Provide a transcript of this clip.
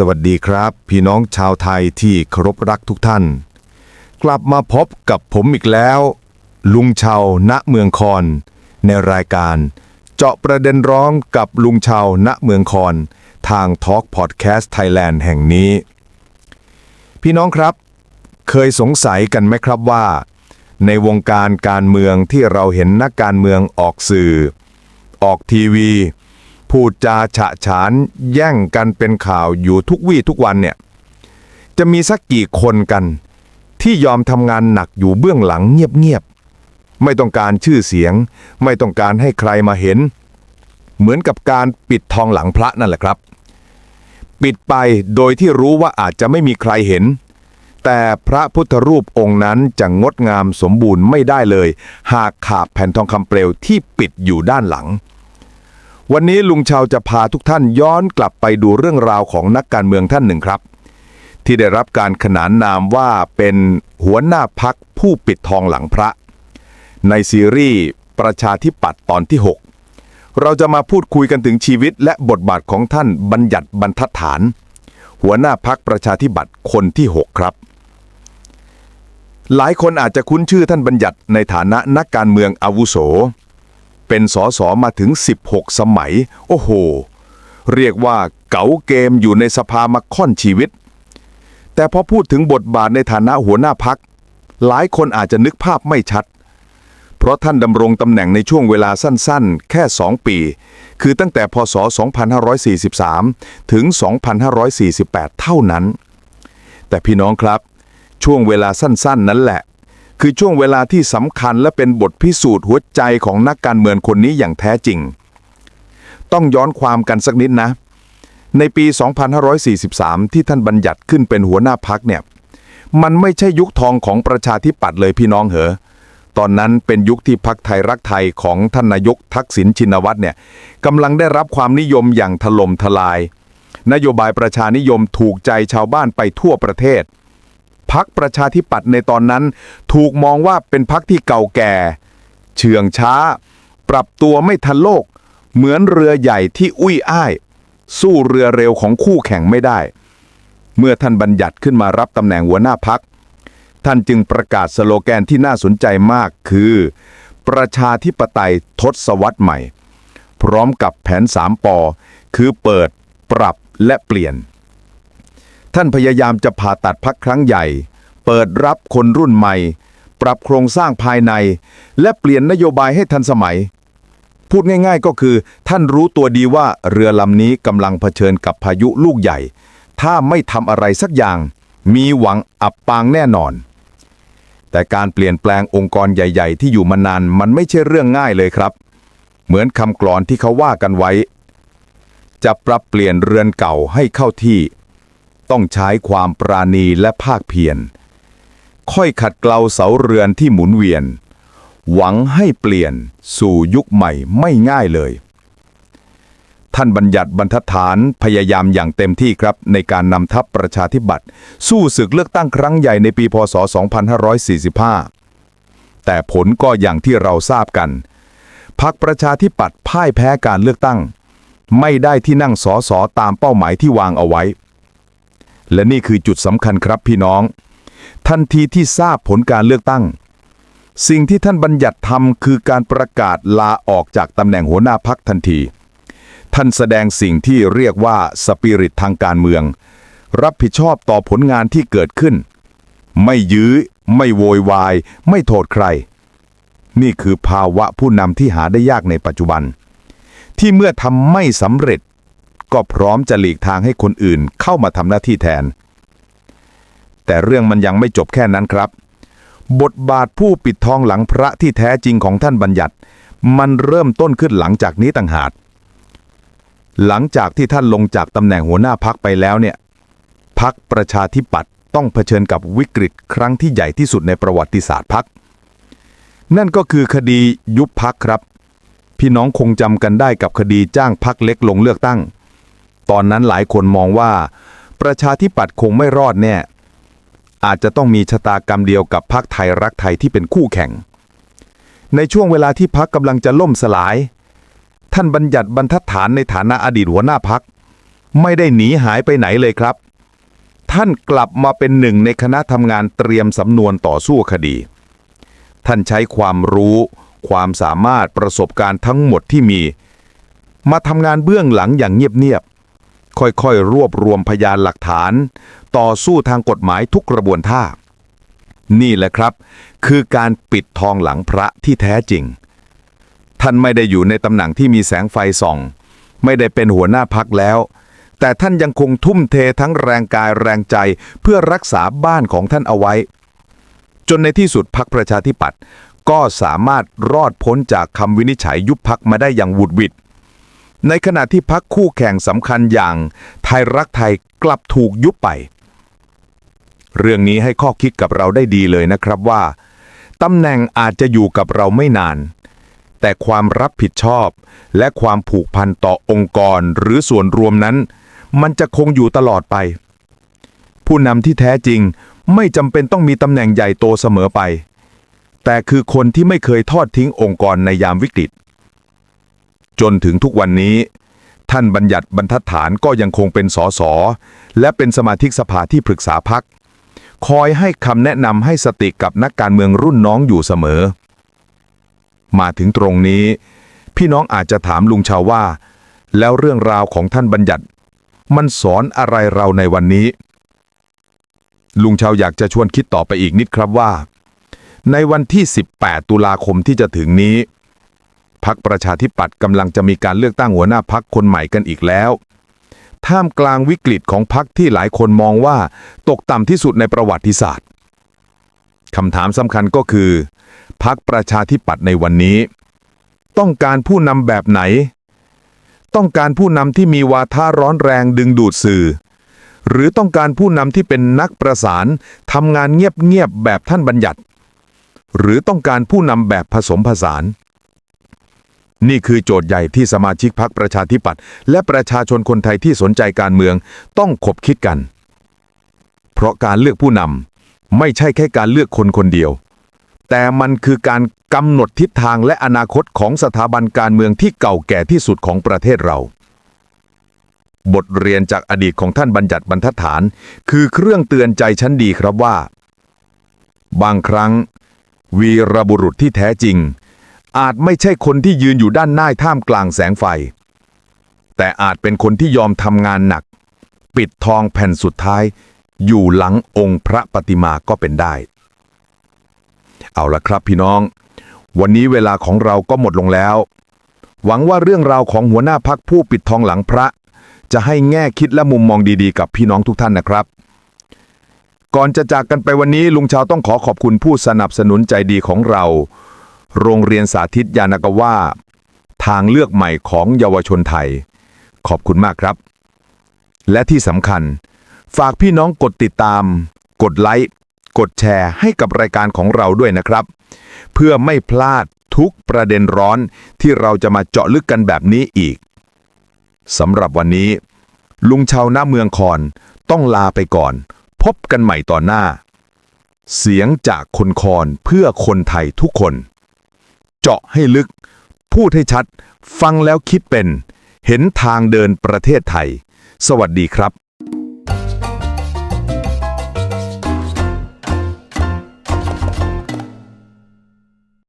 สวัสดีครับ พี่น้องชาวไทยที่เคารพรักทุกท่าน กลับมาพบกับผมอีกแล้ว ลุงเชาณเมืองคอน ในรายการ เจาะประเด็นร้องกับลุงเชาณเมืองคอน ทาง Talk Podcast Thailand แห่งนี้ พี่น้องครับ เคยสงสัยกันไหมครับว่า ในวงการการเมืองที่เราเห็นนักการเมืองออกสื่อ ออกทีวี พูดจาฉะฉานแย่งกันเป็นข่าวอยู่ทุกวี่ทุกวันเนี่ย จะมีสักกี่คนกัน ที่ยอมทำงานหนักอยู่เบื้องหลังเงียบๆ ไม่ต้องการชื่อเสียง ไม่ต้องการให้ใครมาเห็น เหมือนกับการปิดทองหลังพระนั่นแหละครับ ปิดไปโดยที่รู้ว่าอาจจะไม่มีใครเห็น แต่พระพุทธรูปองค์นั้นจะงดงามสมบูรณ์ไม่ได้เลย หากขาดแผ่นทองคำเปลวที่ปิดอยู่ด้านหลัง วันนี้ลุงชาวจะพาทุกท่านย้อนกลับไปดูเรื่องราวของนักการเมืองท่านหนึ่งครับ ที่ได้รับการขนานนามว่าเป็นหัวหน้าพักผู้ปิดทองหลังพระ ในซีรีส์ประชาธิปัตย์ตอนที่ 6 เราจะมาพูดคุยกันถึงชีวิตและบทบาทของท่านบัญญัติบรรทัดฐาน หัวหน้าพักประชาธิปัตย์คนที่ 6 ครับ หลายคนอาจจะคุ้นชื่อท่านบัญญัติในฐานะนักการเมืองอาวุโส เป็นสสมาถึง 16 สมัย โอ้โห เรียกว่าเก๋าเกมอยู่ในสภามาค่อนชีวิต แต่พอพูดถึงบทบาทในฐานะหัวหน้าพัก หลายคนอาจจะนึกภาพไม่ชัด เพราะท่านดำรงตำแหน่งในช่วงเวลาสั้นๆ แค่ 2 ปี คือตั้งแต่พศ 2543 ถึง 2548 เท่านั้น แต่พี่น้องครับ ช่วงเวลาสั้นๆ นั้นแหละ คือช่วงเวลาที่สำคัญและเป็นบทพิสูจน์หัวใจของนักการเมืองคนนี้อย่างแท้จริง ต้องย้อนความกันสักนิดนะ ในปี 2543 ที่ท่านบัญญัติขึ้นเป็นหัวหน้าพักเนี่ย มันไม่ใช่ยุคทองของประชาธิปัตย์เลยพี่น้องเหรอตอนนั้นเป็นยุคที่พักไทยรักไทยของท่านนายกทักษิณชินวัตรเนี่ยกำลังได้รับความนิยมอย่างถล่มทลาย นโยบายประชานิยมถูกใจชาวบ้านไปทั่วประเทศ พักประชาธิปัตย์ในตอนนั้น ถูกมองว่าเป็นพักที่เก่าแก่ เชื่องช้า ปรับตัวไม่ทันโลก เหมือนเรือใหญ่ที่อุ้ยอ้าย สู้เรือเร็วของคู่แข่งไม่ได้ เมื่อท่านบัญญัติขึ้นมารับตำแหน่งหัวหน้าพัก ท่านจึงประกาศสโลแกนที่น่าสนใจมากคือ ประชาธิปไตยทศวรรษใหม่ พร้อมกับแผนสามปอคือเปิด ปรับและเปลี่ยน ท่านพยายามจะผ่าตัดพักครั้งใหญ่ เปิดรับคนรุ่นใหม่ ปรับโครงสร้างภายใน และเปลี่ยนนโยบายให้ทันสมัย พูดง่ายๆก็คือ ท่านรู้ตัวดีว่าเรือลำนี้กำลังเผชิญกับพายุลูกใหญ่ ถ้าไม่ทำอะไรสักอย่าง มีหวังอับปางแน่นอน แต่การเปลี่ยนแปลงองค์กรใหญ่ ๆ ที่อยู่มานานมันไม่ใช่เรื่องง่ายเลยครับ เหมือนคำกลอนที่เขาว่ากันไว้ จะปรับเปลี่ยนเรือนเก่าให้เข้าที่ ต้องใช้ความปราณีและภาคเพียร ค่อยขัดเกลาเสาเรือนที่หมุนเวียน หวังให้เปลี่ยนสู่ยุคใหม่ไม่ง่ายเลย ท่านบัญญัติบรรทัดฐานพยายามอย่างเต็มที่ครับ ในการนำทัพประชาธิปัตย์สู้ศึกเลือกตั้งครั้งใหญ่ในปีพศ 2545 แต่ผลก็อย่างที่เราทราบกันพรรคประชาธิปัตย์พ่ายแพ้การเลือกตั้ง ไม่ได้ที่นั่งสอสอตามเป้าหมายที่วางเอาไว้ และนี่คือจุดสำคัญครับพี่น้อง ทันทีที่ทราบผลการเลือกตั้ง สิ่งที่ท่านบัญญัติทำคือการประกาศลาออกจากตำแหน่งหัวหน้าพักทันที ท่านแสดงสิ่งที่เรียกว่าสปิริตทางการเมือง รับผิดชอบต่อผลงานที่เกิดขึ้น ไม่ยื้อ ไม่โวยวาย ไม่โทษใคร นี่คือภาวะผู้นำที่หาได้ยากในปัจจุบัน ที่เมื่อทำไม่สำเร็จ ก็พร้อมจะหลีกทางให้คนอื่นเข้ามาทำหน้าที่แทน แต่เรื่องมันยังไม่จบแค่นั้นครับ บทบาทผู้ปิดทองหลังพระที่แท้จริงของท่านบัญญัติ มันเริ่มต้นขึ้นหลังจากนี้ต่างหากหลังจากที่ท่านลงจากตำแหน่งหัวหน้าพักไปแล้วเนี่ยพักประชาธิปัตย์ต้องเผชิญกับวิกฤตครั้งที่ใหญ่ที่สุดในประวัติศาสตร์พักนั่นก็คือคดียุบพักครับ พี่น้องคงจำกันได้กับคดีจ้างพักเล็กลงเลือกตั้ง ตอนนั้นหลายคนมองว่า ประชาธิปัตย์คงไม่รอดแน่ อาจจะต้องมีชะตากรรมเดียวกับพักไทยรักไทยที่เป็นคู่แข่ง ในช่วงเวลาที่พักกำลังจะล่มสลาย ท่านบัญญัติบรรทัดฐานในฐานะอดีตหัวหน้าพักไม่ได้หนีหายไปไหนเลยครับ ท่านกลับมาเป็นหนึ่งในคณะทำงานเตรียมสำนวนต่อสู้คดี ท่านใช้ความรู้ ความสามารถประสบการณ์ทั้งหมดที่มี มาทำงานเบื้องหลังอย่างเงียบๆ ค่อยๆ รวบรวมพยานหลักฐาน ต่อสู้ทางกฎหมายทุกกระบวนท่า นี่แหละครับ คือการปิดทองหลังพระที่แท้จริง ท่านไม่ได้อยู่ในตำแหน่งที่มีแสงไฟส่อง ไม่ได้เป็นหัวหน้าพักแล้ว แต่ท่านยังคงทุ่มเททั้งแรงกายแรงใจเพื่อรักษาบ้านของท่านเอาไว้ จนในที่สุดพักประชาธิปัตย์ก็สามารถรอดพ้นจากคำวินิจฉัยยุบพักมาได้อย่างหวุดหวิด ในขณะที่พักคู่แข่งสำคัญอย่างไทยรักไทยกลับถูกยุบไป เรื่องนี้ให้ข้อคิดกับเราได้ดีเลยนะครับว่าตำแหน่งอาจจะอยู่กับเราไม่นาน แต่ความรับผิดชอบ และความผูกพันต่อองค์กรหรือส่วนรวมนั้น มันจะคงอยู่ตลอดไป ผู้นำที่แท้จริงไม่จำเป็นต้องมีตำแหน่งใหญ่โตเสมอไป แต่คือคนที่ไม่เคยทอดทิ้งองค์กรในยามวิกฤต จนถึงทุกวันนี้ ท่านบัญญัติบรรทัดฐานก็ยังคงเป็นสสและเป็นสมาชิกสภาที่ปรึกษาพัก คอยให้คำแนะนำให้สติกับนักการเมืองรุ่นน้องอยู่เสมอ มาถึงตรงนี้ พี่น้องอาจจะถามลุงชาวว่า แล้วเรื่องราวของท่านบัญญัติ มันสอนอะไรเราในวันนี้ ลุงชาวอยากจะชวนคิดต่อไปอีกนิดครับว่า ในวันที่ 18 ตุลาคมที่จะถึงนี้ พักประชาธิปัตย์กำลังจะมีการเลือกตั้งหัวหน้าพักคนใหม่กันอีกแล้ว ท่ามกลางวิกฤตของพักที่หลายคนมองว่า ตกต่ำที่สุดในประวัติศาสตร์คำถามสำคัญก็คือพักประชาธิปัตย์ในวันนี้ ต้องการผู้นำแบบไหน ต้องการผู้นำที่มีวาทะร้อนแรงดึงดูดสื่อ หรือต้องการผู้นำที่เป็นนักประสานทำงานเงียบๆแบบท่านบัญญัติ หรือต้องการผู้นำแบบผสมผสาน นี่คือโจทย์ใหญ่ที่สมาชิกพรรคประชาธิปัตย์และประชาชนคนไทยที่สนใจการเมืองต้องคบคิดกัน เพราะการเลือกผู้นำไม่ใช่แค่การเลือกคนคนเดียว แต่มันคือการกำหนดทิศทางและอนาคตของสถาบันการเมืองที่เก่าแก่ที่สุดของประเทศเรา บทเรียนจากอดีตของท่านบัญญัติบรรทัดฐาน คือเครื่องเตือนใจชั้นดีครับว่า บางครั้ง วีรบุรุษที่แท้จริง อาจไม่ใช่คนที่ยืนอยู่ด้านหน้าท่ามกลางแสงไฟ แต่อาจเป็นคนที่ยอมทำงานหนัก ปิดทองแผ่นสุดท้าย อยู่หลังองค์พระปฏิมาก็เป็นได้ เอาละครับพี่น้อง วันนี้เวลาของเราก็หมดลงแล้ว หวังว่าเรื่องราวของหัวหน้าพักผู้ปิดทองหลังพระ จะให้แง่คิดและมุมมองดีๆ กับพี่น้องทุกท่านนะครับก่อนจะจากกันไปวันนี้ลุงชาวต้องขอขอบคุณผู้สนับสนุนใจดีของเรา โรงเรียนสาธิตยานากาว่าทางเลือกใหม่ของเยาวชนไทย ขอบคุณมากครับ และที่สำคัญ ฝากพี่น้องกดติดตาม กดไลค์กดแชร์ให้กับรายการของเราด้วยนะครับ เพื่อไม่พลาดทุกประเด็นร้อนที่เราจะมาเจาะลึกกันแบบนี้อีกสำหรับวันนี้ ลุงชาวหน้าเมืองคอนต้องลาไปก่อน พบกันใหม่ต่อหน้า เสียงจากคนคอนเพื่อคนไทยทุกคน เจาะให้ลึก พูดให้ชัด ฟังแล้วคิดเป็น เห็นทางเดินประเทศไทย สวัสดีครับ